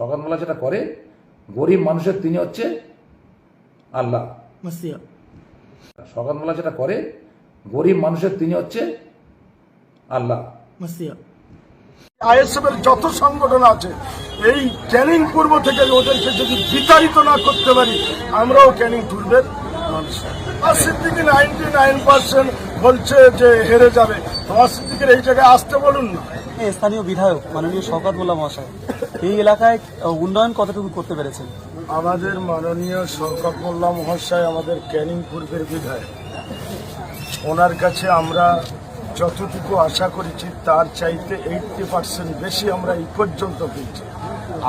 সকালবেলা যেটা করে গরিব মানুষের তিনি হচ্ছে আল্লাহ। সকালবেলা যেটা করে গরিব মানুষের তিনি হচ্ছে আল্লাহ। মাসিয়া আইএসএফ এর যত সংগঠন আছে এই ক্যানিং পূর্ব থেকে ওদেরকে যদি বিতাড়িত না করতে পারি আমরাও ক্যানিং পূর্বের মানুষ। আর সিদ্দিকি নাইনটি নাইন পার্সেন্ট বলছে যে হেরে যাবে। তোমার সিদ্দিকের এই জায়গায় আসতে বলুন না। স্থানীয় বিধায়ক, মাননীয় শওকত মোল্লা মহাশয়, এই এলাকায় উন্নয়ন কতটুকু করতে পেরেছেন? আমাদের মাননীয় শওকত মোল্লা মহাশয় আমাদের ক্যানিং পূর্বের বিধায়ক। ওনার কাছে আমরা যতটুকু আশা করেছি, তার চাইতে এইটটি পার্সেন্ট বেশি আমরা এই পর্যন্ত পেয়েছি।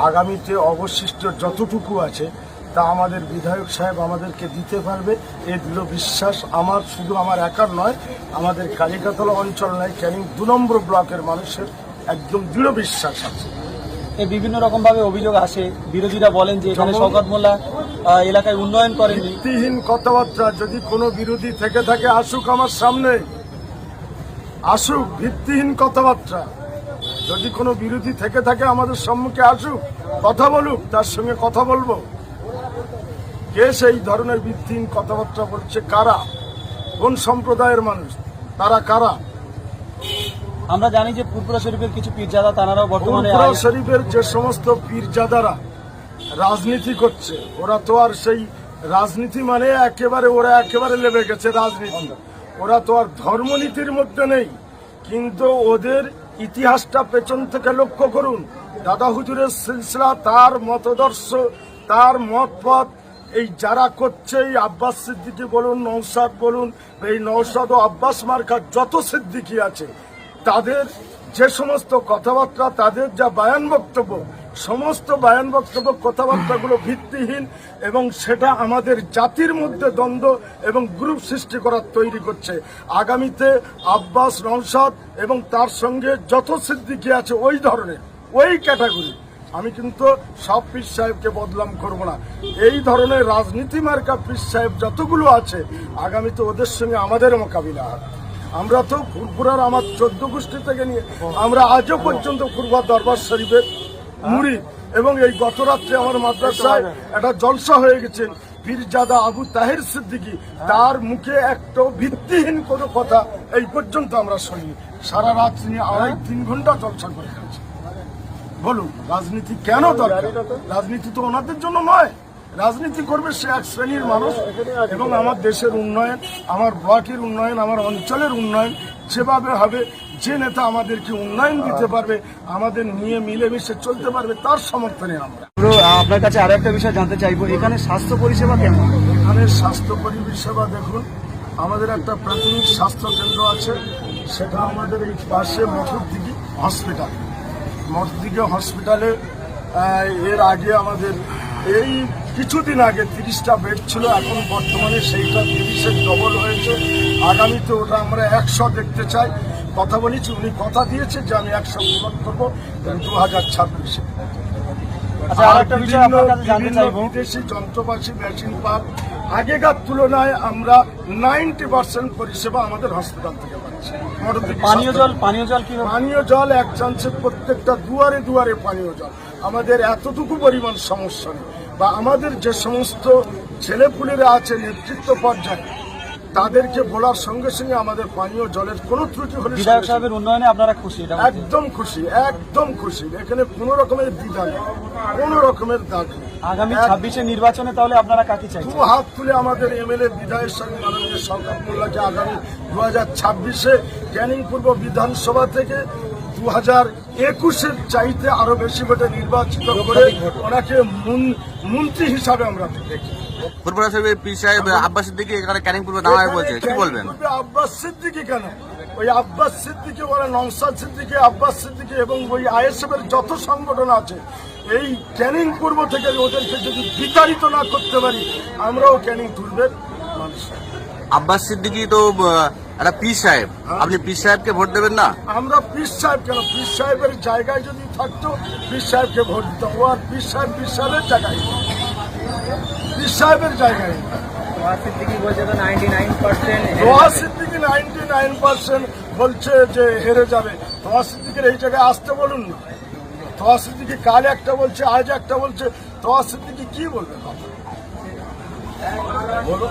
আগামীতে অবশিষ্ট যতটুকু আছে, তা আমাদের বিধায়ক সাহেব আমাদেরকে দিতে পারবে। এই দৃঢ় বিশ্বাস আমার, শুধু আমার একার নয়, আমাদের কালিকাতলা অঞ্চল নয়, ক্যানিং দু নম্বর ব্লকের মানুষের একদম দৃঢ় বিশ্বাস আছে। বিভিন্ন রকম ভাবে অভিযোগ আসে। বিরোধীরা বলেন যে এখানে শওকত মোল্লা এলাকায় উন্নয়ন করেন। ভিত্তিহীন কথাবার্তা যদি কোনো বিরোধী থেকে থাকে আসুক আমার সামনে। আসুক ভিত্তিহীন কথাবার্তা। যদি কোনো বিরোধী থেকে থাকে আমাদের সম্মুখে আসুক কথা বলুক তার সঙ্গে কথা বলব। কে সেই ধরনের ভিত্তিহীন কথাবার্তা বলছে? কারা? কোন সম্প্রদায়ের মানুষ? তারা কারা? আমরা জানি যে ফুরপুরা শরীফের কিছু পীরজাদা তানারাও বর্তমানে শরীফের যে সমস্ত পীরজাদারা রাজনীতি করছে ওরা তো আর সেই রাজনীতি মানে একেবারে ওরা একেবারে লেবে গেছে রাজনীতি। ওরা তো আর ধর্মনীতির মধ্যে নেই। কিন্তু ওদের ইতিহাসটা পেছন থেকে লক্ষ্য করুন। দাদা হুজুরের সিলসিলা তার মতদর্শ তার মতপথ এই যারা করছে এই আব্বাস সিদ্দিকি বলুন নৌসাদ বলুন এই নৌসাদ ও আব্বাস মার্কার যত সিদ্দিকি আছে তাদের যে সমস্ত কথাবার্তা, তাদের যা বায়ান বক্তব্য, সমস্ত বায়ান বক্তব্য, কথাবার্তাগুলো ভিত্তিহীন এবং সেটা আমাদের জাতির মধ্যে দ্বন্দ্ব এবং গ্রুপ সৃষ্টি করার তৈরি করছে। আগামীতে আব্বাস নৌসাদ এবং তার সঙ্গে যত সিদ্দিকি আছে ওই ধরনের, ওই ক্যাটাগরি, আমি কিন্তু সব পীর সাহেবকে বদলাম করব না। এই ধরনের রাজনীতি মার্কা পীর সাহেব যতগুলো আছে, আগামীতে ওদের সঙ্গে আমাদের মোকাবিলা হবে। আমরা তো ফুরফুরার আমার চোদ্দ গোষ্ঠী থেকে নিয়ে আমরা আজও পর্যন্ত ফুরফুরা দরবার শরীফের মুড়ি এবং এই গত রাত্রে আমার মাদ্রাসায় একটা জলসা হয়ে গেছে। পীরজাদা আবু তাহের সিদ্দিকী, তার মুখে একটা ভিত্তিহীন কোনো কথা এই পর্যন্ত আমরা শুনি সারা রাত তিনি আড়াই তিন ঘণ্টা জলসা করে গেছে বলুন, রাজনীতি কেন দরকার? রাজনীতি তো ওনাদের জন্য নয়। রাজনীতি করবে সে এক শ্রেণির মানুষ এবং আমার দেশের উন্নয়ন আমার ব্লকের উন্নয়ন আমার অঞ্চলের উন্নয়ন যেভাবে হবে যে নেতা আমাদেরকে উন্নয়ন দিতে পারবে আমাদের নিয়ে মিলেমিশে চলতে পারবে তার সমর্থনে আমরা। আপনার কাছে আরও একটা বিষয় জানতে চাইব এখানে স্বাস্থ্য পরিষেবা কেমন? এখানে স্বাস্থ্য পরিষেবা দেখুন আমাদের একটা প্রাথমিক স্বাস্থ্য কেন্দ্র আছে সেটা আমাদের এই পাশে মঠুরদিঘি হসপিটাল। মঠদিঘি হসপিটালে এর আগে আমাদের এই কিছুদিন আগে তিরিশটা বেড ছিল এখন বর্তমানে সেইটা তিরিশের ডবল হয়েছে। আগামীতে ওটা আমরা একশো দেখতে চাই। কথা বলেছি উনি কথা দিয়েছে যে আমি একশো পূরণ করব দু হাজার ছাব্বিশে। আচ্ছা বিদেশি যন্ত্রপাতি মেশিন পার্ক আগেকার তুলনায় আমরা নাইনটি পার্সেন্ট পরিষেবা আমাদের হসপিটাল থেকে পাচ্ছি। পানীয় জল পানীয় জল কি পানীয় জল এক চান্সে প্রত্যেকটা দুয়ারে দুয়ারে পানীয় জল। আমাদের এতটুকু পরিমাণ সমস্যা নেই। বা আমাদের যে সমস্ত ছেলেপুলেরা আছে নেতৃত্ব পর্যায়ে তাদেরকে বলার সঙ্গে সঙ্গে আমাদের পানীয় জলের কোনো ত্রুটি হলে বিধায়ক সাহেবের উন্নয়নে আপনারা খুশি একদম খুশি একদম খুশি। এখানে কোনো রকমের দ্বিধা নেই কোনো রকমের দাগ আগামী ছাব্বিশে নির্বাচনে তাহলে আপনারা কাকে দু চাইছেন হাত তুলে আমাদের এমএলএ বিধায়ক সঙ্গে মাননীয় সরকার মোল্লাকে আগামী দু হাজার ছাব্বিশে ক্যানিং পূর্ব বিধানসভা থেকে দু হাজার একুশের চাইতে আরও বেশি ভোটে নির্বাচিত করে ওনাকে মন্ত্রী হিসাবে আমরা দেখি। ফুরপুরা সাহেবের পীর সাহেব আব্বাস সিদ্দিকী এখানে ক্যানিং পূর্বে দাঁড়ায় বলছে কি বলবেন? আব্বাস সিদ্দিকি কেন? ওই আব্বাস সিদ্দিকি বলে নমসাদ সিদ্দিকি আব্বাস সিদ্দিকি এবং ওই যত সংগঠন আছে এই ক্যানিং পূর্ব থেকে ওদেরকে যদি বিতাড়িত না করতে পারি আমরাও ক্যানিং পূর্বের মানুষ। আব্বাস সিদ্দিকী তো একটা পীর সাহেব। আপনি পীর সাহেবকে ভোট দেবেন না? আমরা পীর সাহেব কেন? পীর সাহেবের জায়গায় যদি থাকতো পীর সাহেবকে ভোট দিতাম ও আর পীর সাহেব পীর সাহেবের জায়গায়। পীর সাহেবের জায়গায় বলছে যে হেরে যাবে। দোয়া সিদ্দিকের এই জায়গায় আসতে বলুন না। তোয়া সিদ্দিকি কাল একটা বলছে আজ একটা বলছে। তোয়া সিদ্দিকি কি বলবে? বলো